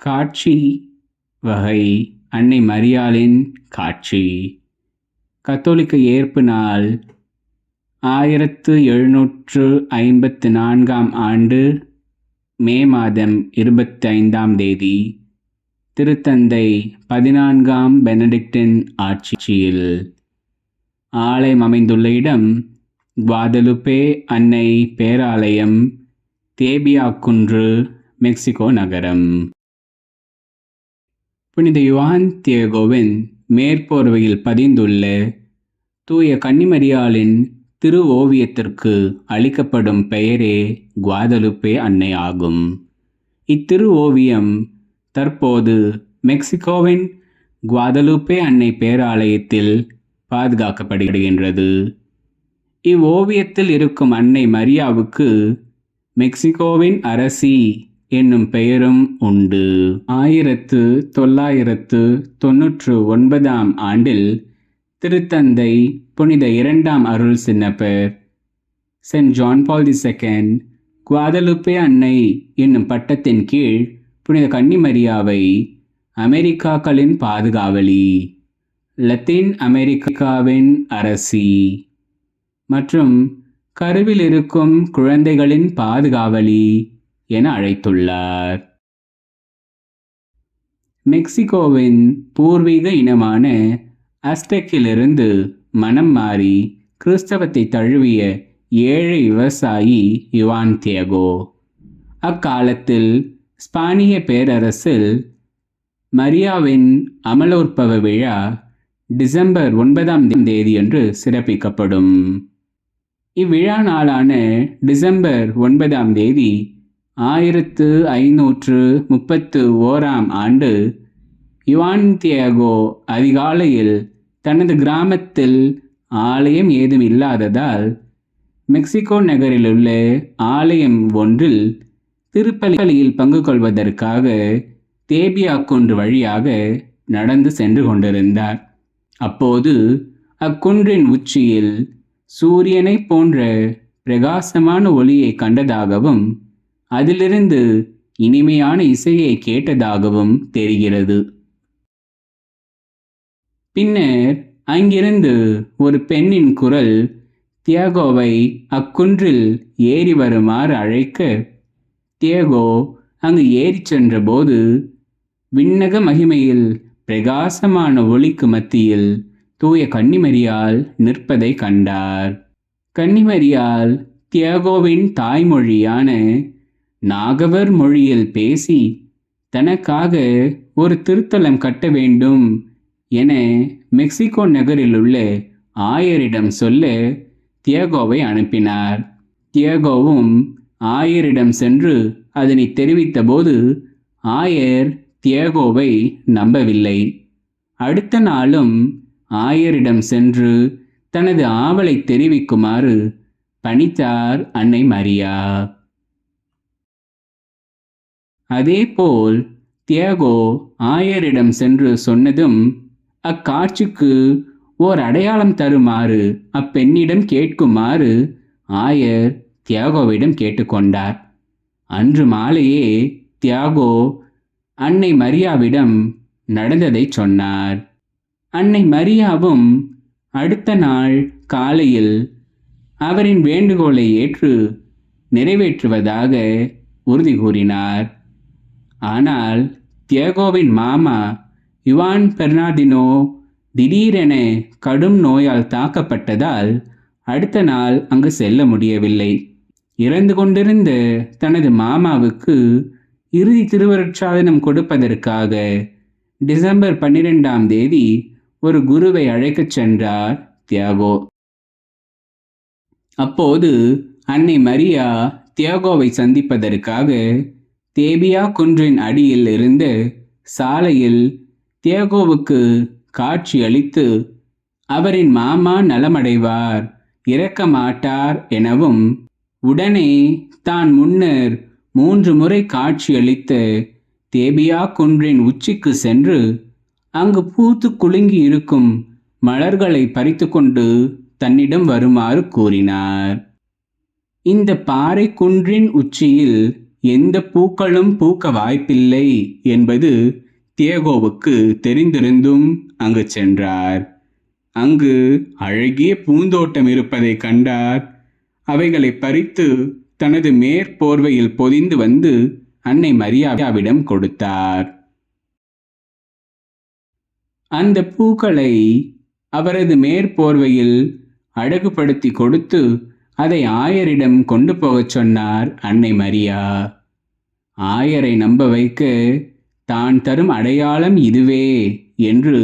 காட்சி வகை அன்னை மரியாளின் காட்சி. கத்தோலிக்க ஏற்பு நாள் ஆயிரத்து எழுநூற்று ஐம்பத்து நான்காம் ஆண்டு மே மாதம் இருபத்தி ஐந்தாம் தேதி திருத்தந்தை பதினான்காம் பெனடிக்டின் ஆட்சியில். ஆலயம் அமைந்துள்ள இடம் குவாதலுப்பே அன்னை பேராலயம் தேபியா குன்று மெக்சிகோ நகரம். புனித யுவான் தியேகோவின் மேற்போர்வையில் பதிந்துள்ள தூய கன்னிமரியாளின் திரு ஓவியத்திற்கு அளிக்கப்படும் பெயரே குவாதலுப்பே அன்னை ஆகும் இத்திரு ஓவியம் தற்போது மெக்சிகோவின் குவாதலுப்பே அன்னை பேராலயத்தில் பாதுகாக்கப்படுகின்றது. இவ்வோவியத்தில் இருக்கும் அன்னை மரியாவுக்கு மெக்சிகோவின் அரசி என்னும் பெயரும் உண்டு. ஆயிரத்து தொள்ளாயிரத்து தொன்னூற்று ஒன்பதாம் ஆண்டில் திருத்தந்தை புனித இரண்டாம் அருள் Chinnappar saint John Paul the second Guadalupe அன்னை என்னும் பட்டத்தின் கீழ் புனித கன்னிமரியாவை அமெரிக்காக்களின் பாதுகாவலி லத்தீன் அமெரிக்காவின் அரசி மற்றும் கருவில் இருக்கும் குழந்தைகளின் பாதுகாவலி. என அழைத்துள்ளார். மெக்சிகோவின் பூர்வீக இனமான அஸ்டெக்கிலிருந்து மனம் மாறி கிறிஸ்தவத்தை தழுவிய ஏழை விவசாயி யுவான் தியகோ. அக்காலத்தில் ஸ்பானிய பேரரசில் மரியாவின் அமலோற்பவ விழா டிசம்பர் ஒன்பதாம் தேதியன்று சிறப்பிக்கப்படும். இவ்விழா நாளான டிசம்பர் ஒன்பதாம் தேதி ஆயிரத்து ஐநூற்று முப்பத்து ஓராம் ஆண்டு யுவான் தியாகோ அதிகாலையில் தனது கிராமத்தில் ஆலயம் ஏதும் இல்லாததால் மெக்சிகோ நகரிலுள்ள ஆலயம் ஒன்றில் திருப்பலியில் பங்கு கொள்வதற்காக தேபியா குன்று வழியாக நடந்து சென்று கொண்டிருந்தார். அப்போது அக்குன்றின் உச்சியில் சூரியனை போன்ற பிரகாசமான ஒளியை கண்டதாகவும் அதிலிருந்து இனிமையான இசையை கேட்டதாகவும் தெரிகிறது. பின்னர் அங்கிருந்து ஒரு பெண்ணின் குரல் தியாகோவை அக்குன்றில் ஏறி வருமாறு அழைக்க தியாகோ அங்கு ஏறிச் சென்றபோது விண்ணக மகிமையில் பிரகாசமான ஒளிக்கு மத்தியில் தூய கன்னிமரியால் நிற்பதை கண்டார். கன்னிமரியால் தியாகோவின் தாய்மொழியான நாகவர் மொழியில் பேசி தனக்காக ஒரு திருத்தலம் கட்ட வேண்டும் என மெக்சிகோ நகரில் உள்ள ஆயரிடம் சொல்ல தியகோவை அனுப்பினார். தியகோவும் ஆயரிடம் சென்று அதனை தெரிவித்தபோது ஆயர் தியகோவை நம்பவில்லை. அடுத்த நாளும் ஆயரிடம் சென்று தனது ஆவலை தெரிவிக்குமாறு பணித்தார் அன்னை மரியா. அதேபோல் தியாகோ ஆயரிடம் சென்று சொன்னதும் அக்காட்சிக்கு ஓர் அடையாளம் தருமாறு அப்பெண்ணிடம் கேட்குமாறு ஆயர் தியாகோவிடம் கேட்டுக்கொண்டார். அன்று மாலையே தியாகோ அன்னை மரியாவிடம் நடந்ததை சொன்னார். அன்னை மரியாவும் அடுத்த நாள் காலையில் அவரின் வேண்டுகோளை ஏற்று நிறைவேற்றுவதாக உறுதி கூறினார். ஆனால் தியாகோவின் மாமா யுவான் பெர்னாடினோ திடீரென கடும் நோயால் தாக்கப்பட்டதால் அடுத்த நாள் அங்கு செல்ல முடியவில்லை. இறந்து கொண்டிருந்த தனது மாமாவுக்கு இறுதி திருவருட்சாதனம் கொடுப்பதற்காக டிசம்பர் பன்னிரெண்டாம் தேதி ஒரு குருவை அழைக்கச் சென்றார் தியாகோ. அப்போது அன்னை மரியா தியாகோவை சந்திப்பதற்காக தேபியா குன்றின் அடியில் இருந்து சாலையில் தியாகோவுக்கு காட்சியளித்து அவரின் மாமா நலமடைவார் இறக்க மாட்டார் எனவும் உடனே தான் முன்னர் மூன்று முறை காட்சியளித்து தேபியா குன்றின் உச்சிக்கு சென்று அங்கு பூத்து குலுங்கி இருக்கும் மலர்களை பறித்துக்கொண்டு தன்னிடம் வருமாறு கூறினார். இந்த பாறை குன்றின் உச்சியில் எந்த பூக்களும் பூக்க வாய்ப்பில்லை என்பது தியேகோவுக்கு தெரிந்திருந்தும் அங்கு சென்றார். அங்கு அழகிய பூந்தோட்டம் இருப்பதை கண்டார். அவைகளை பறித்து தனது மேற்போர்வையில் பொதிந்து வந்து அன்னை மரியாவிடம் கொடுத்தார். அந்த பூக்களை அவரது மேற்போர்வையில் அழகுபடுத்தி கொடுத்து அதை ஆயரிடம் கொண்டு போகச் சொன்னார் அன்னை மரியா. ஆயரை நம்ப வைக்க தான் தரும் அடையாளம் இதுவே என்று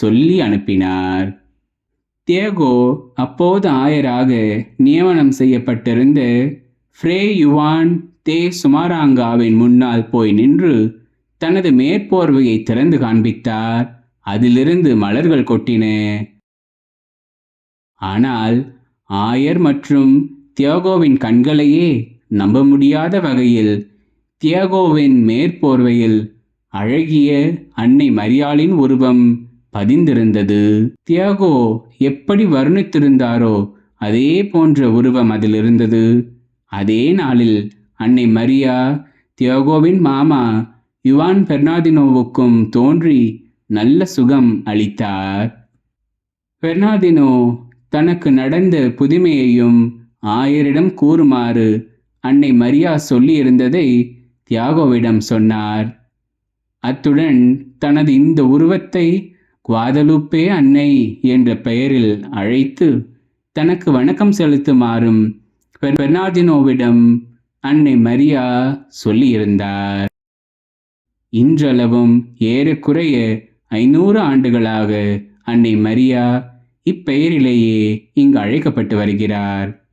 சொல்லி அனுப்பினார். தியகோ அப்போது ஆயராக நியமனம் செய்யப்பட்டிருந்த ஃப்ரே யுவான் தே சுமாராங்காவின் முன்னால் போய் நின்று தனது மேற்போர்வையை திறந்து காண்பித்தார். அதிலிருந்து மலர்கள் கொட்டின. ஆனால் ஆயர் மற்றும் தியாகோவின் கண்களையே நம்ப முடியாத வகையில் தியாகோவின் மேற்போர்வையில் அழகிய அன்னை மரியாளின் உருவம் பதிந்திருந்தது. தியாகோ எப்படி வர்ணித்திருந்தாரோ அதே போன்ற உருவம் அதில் இருந்தது அதே நாளில் அன்னை மரியா தியாகோவின் மாமா யுவான் பெர்னாதினோவுக்கும் தோன்றி நல்ல சுகம் அளித்தார். பெர்னாதினோ தனக்கு நடந்த புதுமையையும் ஆயரிடம் கூறுமாறு அன்னை மரியா சொல்லியிருந்ததை தியாகோவிடம் சொன்னார். அத்துடன் தனது இந்த உருவத்தை குவாதலுப்பே அன்னை என்ற பெயரில் அழைத்து தனக்கு வணக்கம் செலுத்துமாறும் பெர்னார்டினோவிடம் அன்னை மரியா சொல்லியிருந்தார். இன்றளவும் ஏறக்குறைய ஐநூறு ஆண்டுகளாக அன்னை மரியா இப்பெயரிலேயே இங்கு அழைக்கப்பட்டு வருகிறார்.